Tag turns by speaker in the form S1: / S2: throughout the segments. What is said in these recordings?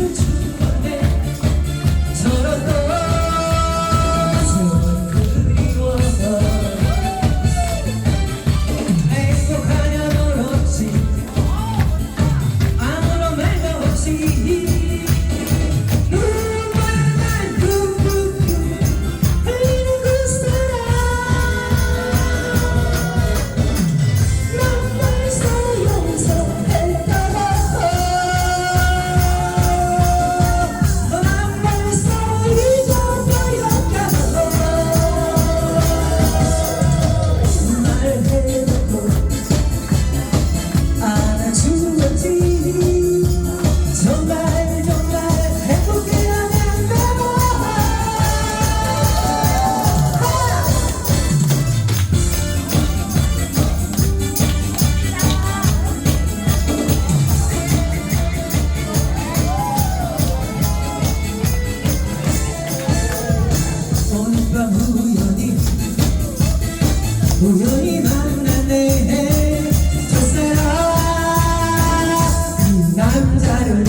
S1: difference 남자를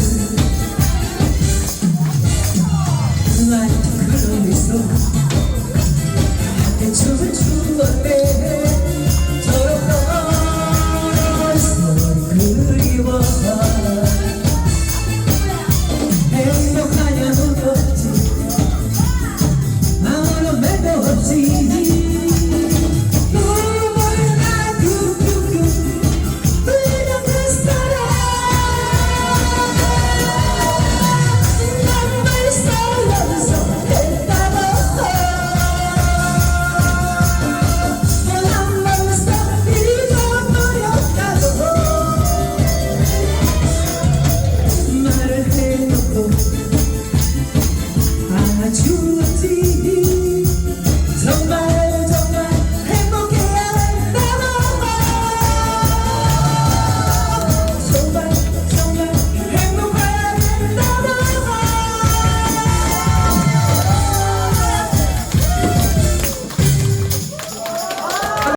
S1: people.